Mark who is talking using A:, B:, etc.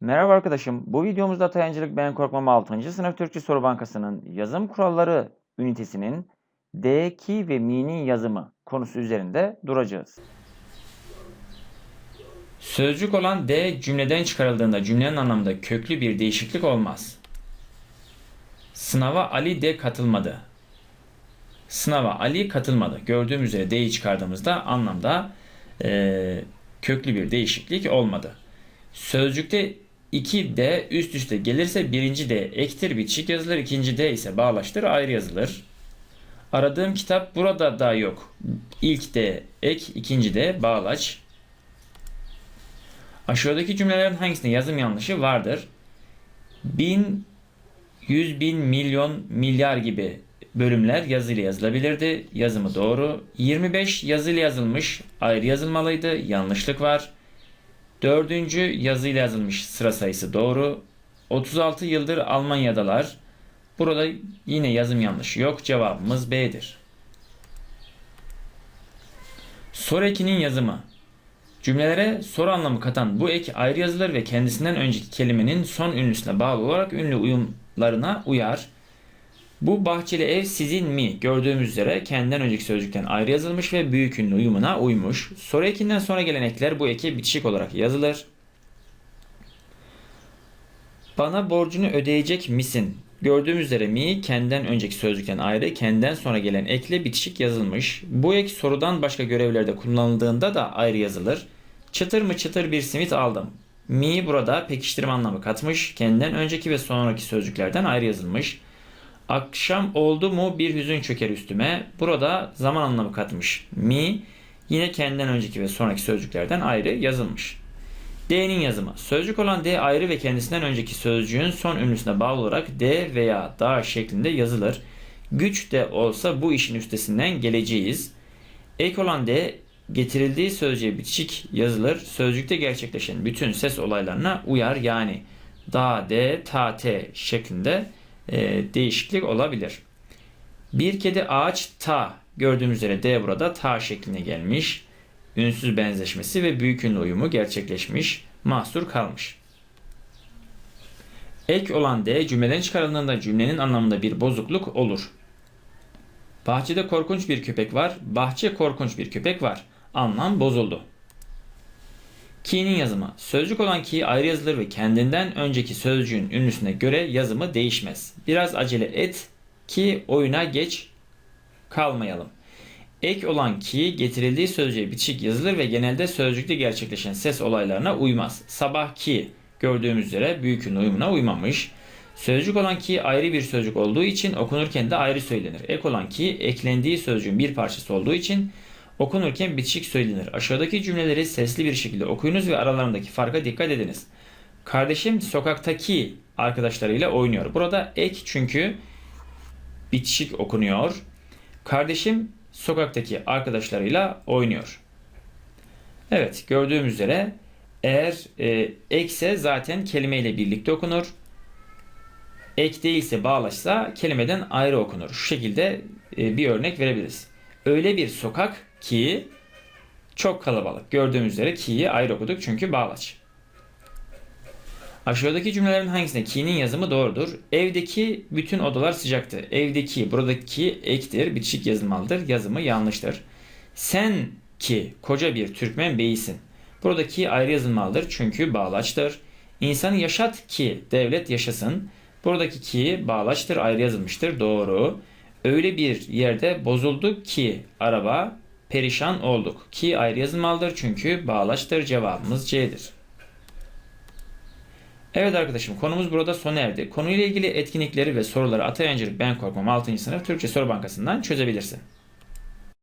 A: Merhaba arkadaşım. Bu videomuzda Tayancılık Ben Korkmam 6. sınıf Türkçe Soru Bankası'nın yazım kuralları ünitesinin D, ki ve mi'nin yazımı konusu üzerinde duracağız.
B: Sözcük olan D cümleden çıkarıldığında cümlenin anlamında köklü bir değişiklik olmaz. Sınava Ali de katılmadı. Sınava Ali katılmadı. Gördüğüm üzere D'yi çıkardığımızda anlamda eee, köklü bir değişiklik olmadı. Sözcükte iki D üst üste gelirse birinci D ektir bitişik yazılır, ikinci D ise bağlaştır ayrı yazılır. Aradığım kitap burada da yok. İlk D ek, ikinci D bağlaç. Aşağıdaki cümlelerin hangisinde yazım yanlışı vardır? Bin, yüz bin, milyon, milyar gibi bölümler yazıyla yazılabilirdi. Yazımı doğru. 25 yazıyla yazılmış, ayrı yazılmalıydı. Yanlışlık var. Dördüncü yazıyla yazılmış sıra sayısı doğru. 36 yıldır Almanya'dalar. Burada yine yazım yanlışı yok. Cevabımız B'dir. Soru ekinin yazımı. Cümlelere soru anlamı katan bu ek ayrı yazılır ve kendisinden önceki kelimenin son ünlüsüne bağlı olarak ünlü uyumlarına uyar. Bu bahçeli ev sizin mi? Gördüğümüz üzere kendinden önceki sözcükten ayrı yazılmış ve büyük ünlü uyumuna uymuş. Soru ekinden sonra gelen ekler bu eke bitişik olarak yazılır. Bana borcunu ödeyecek misin? Gördüğümüz üzere mi kendinden önceki sözcükten ayrı, kendinden sonra gelen ekle bitişik yazılmış. Bu ek sorudan başka görevlerde kullanıldığında da ayrı yazılır. Çıtır mı çıtır bir simit aldım. Mi burada pekiştirme anlamı katmış. Kendinden önceki ve sonraki sözcüklerden ayrı yazılmış. Akşam oldu mu bir hüzün çöker üstüme. Burada zaman anlamı katmış. Mi yine kendinden önceki ve sonraki sözcüklerden ayrı yazılmış. D'nin yazımı. Sözcük olan D ayrı ve kendisinden önceki sözcüğün son ünlüsüne bağlı olarak D veya da şeklinde yazılır. Güç de olsa bu işin üstesinden geleceğiz. Ek olan D getirildiği sözcüğe bitişik yazılır. Sözcükte gerçekleşen bütün ses olaylarına uyar. Yani da, de, ta, te şeklinde e, değişiklik olabilir. Bir kedi ağaç ta gördüğümüz üzere D burada ta şekline gelmiş. Ünsüz benzeşmesi ve büyük ünlü uyumu gerçekleşmiş. Mahsur kalmış. Ek olan D cümleden çıkarıldığında cümlenin anlamında bir bozukluk olur. Bahçede korkunç bir köpek var. Bahçe korkunç bir köpek var. Anlam bozuldu. Ki'nin yazımı. Sözcük olan ki ayrı yazılır ve kendinden önceki sözcüğün ünlüsüne göre yazımı değişmez. Biraz acele et ki oyuna geç kalmayalım. Ek olan ki getirildiği sözcüğe bitişik yazılır ve genelde sözcükte gerçekleşen ses olaylarına uymaz. Sabah ki gördüğümüz üzere büyük ünlü uyumuna uymamış. Sözcük olan ki ayrı bir sözcük olduğu için okunurken de ayrı söylenir. Ek olan ki eklendiği sözcüğün bir parçası olduğu için okunurken bitişik söylenir. Aşağıdaki cümleleri sesli bir şekilde okuyunuz ve aralarındaki farka dikkat ediniz. Kardeşim sokaktaki arkadaşlarıyla oynuyor. Burada ek çünkü bitişik okunuyor. Kardeşim sokaktaki arkadaşlarıyla oynuyor. Evet gördüğümüz üzere eğer e, ekse zaten kelimeyle birlikte okunur. Ek değilse bağlaşsa kelimeden ayrı okunur. Şu şekilde e, bir örnek verebiliriz. Öyle bir sokak ki çok kalabalık. Gördüğümüz üzere ki'yi ayrı okuduk çünkü bağlaç. Aşağıdaki cümlelerin hangisinde ki'nin yazımı doğrudur? Evdeki bütün odalar sıcaktı. Evdeki, buradaki ektir, bitişik yazılmalıdır. Yazımı yanlıştır. Sen ki koca bir Türkmen beyisin. Buradaki ayrı yazılmalıdır çünkü bağlaçtır. İnsanı yaşat ki devlet yaşasın. Buradaki ki bağlaçtır, ayrı yazılmıştır. Doğru. Öyle bir yerde bozuldu ki araba perişan olduk. Ki ayrı yazılmalıdır çünkü bağlaçtır. Cevabımız C'dir. Evet arkadaşım konumuz burada sona erdi. Konuyla ilgili etkinlikleri ve soruları Atayancılık Ben Korkmam 6. sınıf Türkçe Soru Bankası'ndan çözebilirsin.